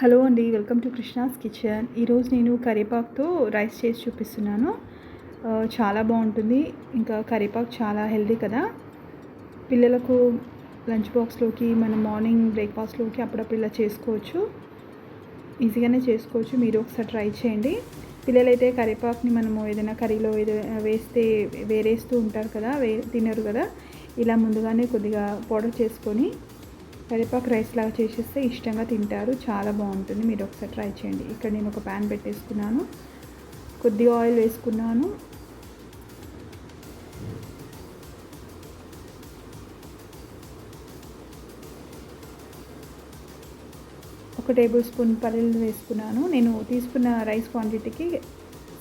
Hello అండి welcome to Krishna's kitchen. ఈరోజు నేను కరివేపాకుతో రైస్ చేసి చూపిస్తున్నాను. చాలా బాగుంటుంది. ఇంకా కరివేపాకు చాలా హెల్దీ కదా. పిల్లలకు లంచ్ బాక్స్లోకి మనం మార్నింగ్ బ్రేక్ఫాస్ట్లోకి అప్పుడప్పుడు ఇలా చేసుకోవచ్చు. ఈజీగానే చేసుకోవచ్చు. మీరు ఒకసారి ట్రై చేయండి. పిల్లలైతే కరివేపాకుని మనము ఏదైనా కర్రీలో ఏదైనా వేస్తే వేరేస్తూ ఉంటారు కదా వే తినరు కదా. ఇలా ముందుగానే కొద్దిగా పౌడర్ చేసుకొని కరివేపాకు రైస్ లాగా చేసేస్తే ఇష్టంగా తింటారు. చాలా బాగుంటుంది. మీరు ఒకసారి ట్రై చేయండి. ఇక్కడ నేను ఒక ప్యాన్ పెట్టేసుకున్నాను. కొద్దిగా ఆయిల్ వేసుకున్నాను. ఒక టేబుల్ స్పూన్ పల్లీలు వేసుకున్నాను. నేను తీసుకున్న రైస్ క్వాంటిటీకి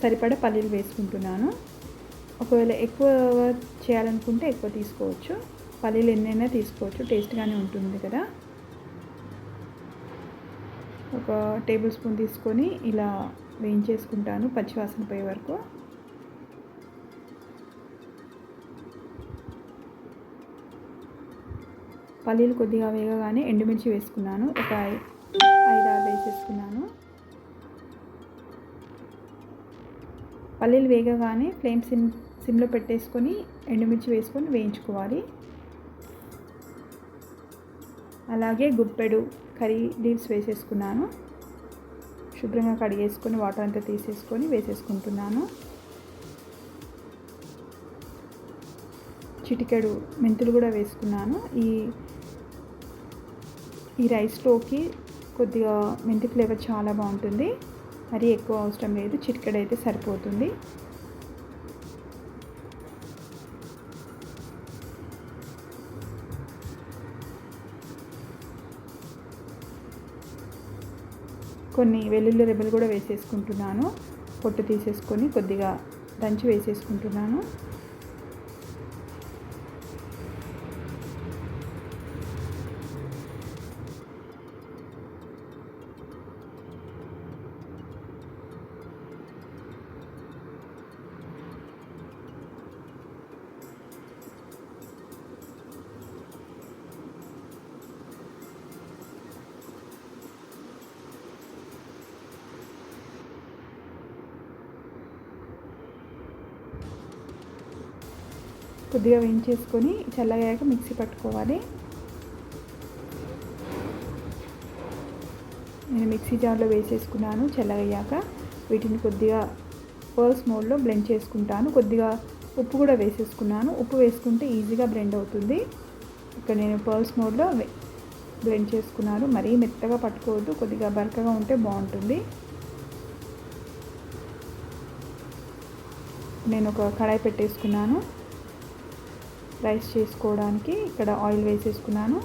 సరిపడా పల్లీలు వేసుకుంటున్నాను. ఒకవేళ ఎక్కువ చేయాలనుకుంటే ఎక్కువ తీసుకోవచ్చు. పల్లీలు ఎన్నైనా తీసుకోవచ్చు టేస్ట్గానే ఉంటుంది కదా. ఒక టేబుల్ స్పూన్ తీసుకొని ఇలా వేయించేసుకుంటాను పచ్చివాసన పోయే వరకు. పల్లీలు కొద్దిగా వేగగానే ఎండుమిర్చి వేసుకున్నాను ఒక ఐదు ఆరు వేసేసుకున్నాను. పల్లీలు వేగగానే ఫ్లేమ్ సిమ్ సిమ్లో పెట్టేసుకొని ఎండుమిర్చి వేసుకొని వేయించుకోవాలి. అలాగే గుప్పెడు కర్రీ లీవ్స్ వేసేసుకున్నాను. శుభ్రంగా కడిగేసుకొని వాటర్ అంతా తీసేసుకొని వేసేసుకుంటున్నాను. చిటికెడు మెంతులు కూడా వేసుకున్నాను. ఈ ఈ రైస్లోకి కొద్దిగా మెంతి ఫ్లేవర్ చాలా బాగుంటుంది. మరీ ఎక్కువ అవసరం లేదు. చిటికెడు అయితే సరిపోతుంది. కొన్ని వెల్లుల్లి రెబ్బలు కూడా వేసేసుకుంటున్నాను. పొట్టు తీసేసుకొని కొద్దిగా దంచి వేసేసుకుంటున్నాను. కొద్దిగా వేయించేసుకొని చల్లగాక మిక్సీ పట్టుకోవాలి. నేను మిక్సీ జార్లో వేసేసుకున్నాను చల్లగయ్యాక వీటిని కొద్దిగా పర్స్ మోడ్లో బ్లెండ్ చేసుకుంటాను. కొద్దిగా ఉప్పు కూడా వేసేసుకున్నాను. ఉప్పు వేసుకుంటే ఈజీగా బ్లెండ్ అవుతుంది. ఇక్కడ నేను పర్స్ మోడ్లో బ్లెండ్ చేసుకున్నాను. మరీ మెత్తగా పట్టుకోవద్దు. కొద్దిగా బరకగా ఉంటే బాగుంటుంది. నేను ఒక కడాయి పెట్టేసుకున్నాను. రైస్ చేసుకోవడానికి ఇక్కడ ఆయిల్ వేసేసుకున్నాను.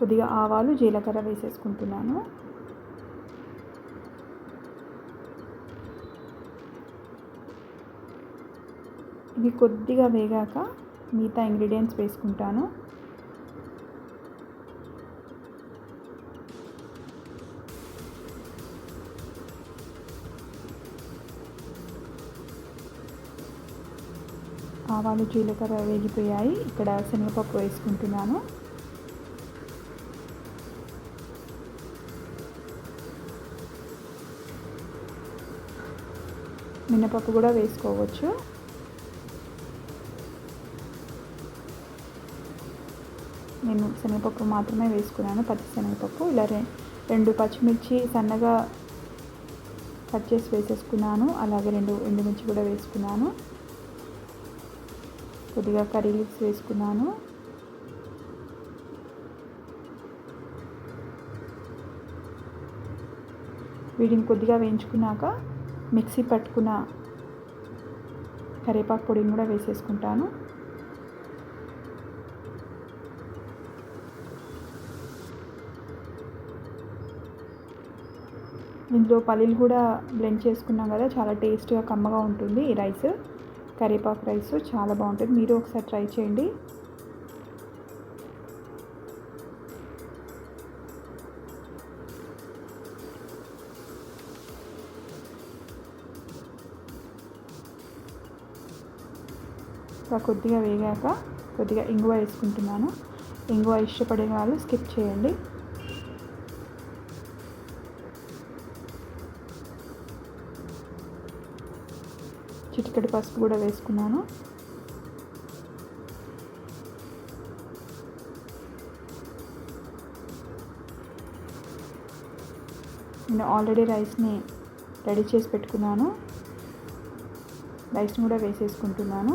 కొద్దిగా ఆవాలు జీలకర్ర వేసేసుకుంటున్నాను. ఇవి కొద్దిగా వేగాక మిగతా ఇంగ్రీడియంట్స్ వేసుకుంటాను. ఆవాలు జీలకర్ర వేగిపోయాయి. ఇక్కడ శనగపప్పు వేసుకుంటున్నాను. మినపప్పు కూడా వేసుకోవచ్చు. నేను శనగపప్పు మాత్రమే వేసుకున్నాను పచ్చి శనగపప్పు. ఇలా రెండు పచ్చిమిర్చి సన్నగా కట్ చేసి వేసేసుకున్నాను. అలాగే రెండు ఎండుమిర్చి కూడా వేసుకున్నాను. కొద్దిగా కర్రీ లీవ్స్ వేసుకున్నాను. వీటిని కొద్దిగా వేయించుకున్నాక మిక్సీ పట్టుకున్న కరివేపాకు పొడిని కూడా వేసేసుకుంటాను. ఇందులో పల్లీలు కూడా బ్లెండ్ చేసుకున్నాం కదా చాలా టేస్ట్గా కమ్మగా ఉంటుంది ఈ రైస్. కరివేపాకు రైస్ చాలా బాగుంటుంది. మీరు ఒకసారి ట్రై చేయండి. కొద్దిగా వేగాక కొద్దిగా ఇంగువ వేసుకుంటున్నాను. ఇంగువ ఇష్టపడే వాళ్ళు స్కిప్ చేయండి. చిటికెడు పసుపు కూడా వేసుకున్నాను. నేను ఆల్రెడీ రైస్ని రెడీ చేసి పెట్టుకున్నాను. రైస్ని కూడా వేసేసుకుంటున్నాను.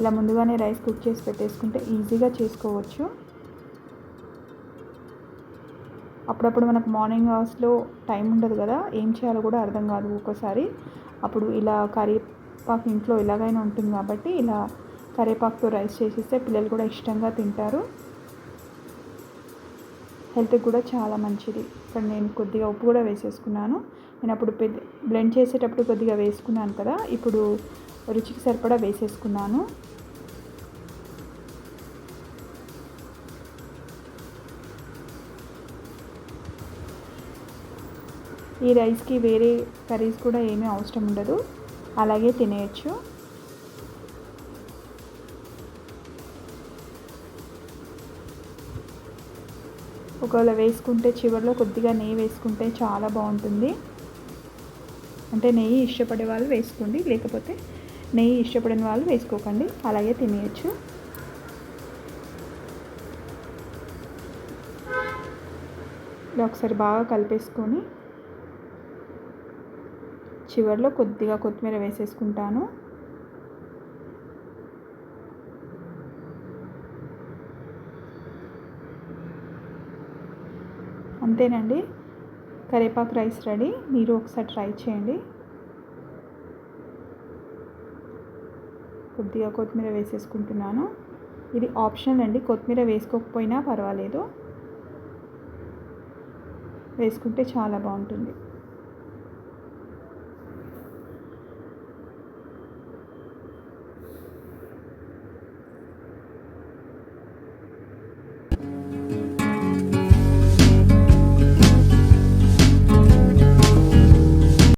ఇలా ముందుగానే రైస్ కుక్ చేసి పెట్టేసుకుంటే ఈజీగా చేసుకోవచ్చు. అప్పుడప్పుడు మనకు మార్నింగ్ అవర్స్లో టైం ఉండదు కదా ఏం చేయాలో కూడా అర్థం కాదు ఒక్కోసారి. అప్పుడు ఇలా కర్రీ కరివేపాకు ఇంట్లో ఎలాగైనా ఉంటుంది కాబట్టి ఇలా కరివేపాకుతో రైస్ చేసిస్తే పిల్లలు కూడా ఇష్టంగా తింటారు. హెల్త్కి కూడా చాలా మంచిది. ఇక్కడ నేను కొద్దిగా ఉప్పు కూడా వేసేసుకున్నాను. నేను అప్పుడు పెద్ద బ్లెండ్ చేసేటప్పుడు కొద్దిగా వేసుకున్నాను కదా ఇప్పుడు రుచికి సరిపడా వేసేసుకున్నాను. ఈ రైస్కి వేరే కర్రీస్ కూడా ఏమీ అవసరం ఉండదు. అలాగే తినేయచ్చు. ఒకవేళ వేసుకుంటే చివరిలో కొద్దిగా నెయ్యి వేసుకుంటే చాలా బాగుంటుంది. అంటే నెయ్యి ఇష్టపడే వాళ్ళు వేసుకోండి లేకపోతే నెయ్యి ఇష్టపడిన వాళ్ళు వేసుకోకండి అలాగే తినేయచ్చు. ఇలా ఒకసారి బాగా కలిపేసుకొని చివరిలో కొద్దిగా కొత్తిమీర వేసేసుకుంటాను. అంతేనండి. కరేపాకు రైస్ రెడీ. మీరు ఒకసారి ట్రై చేయండి. కొద్దిగా కొత్తిమీర వేసేసుకుంటున్నాను. ఇది ఆప్షనల్ అండి. కొత్తిమీర వేసుకోకపోయినా పర్వాలేదు. వేసుకుంటే చాలా బాగుంటుంది.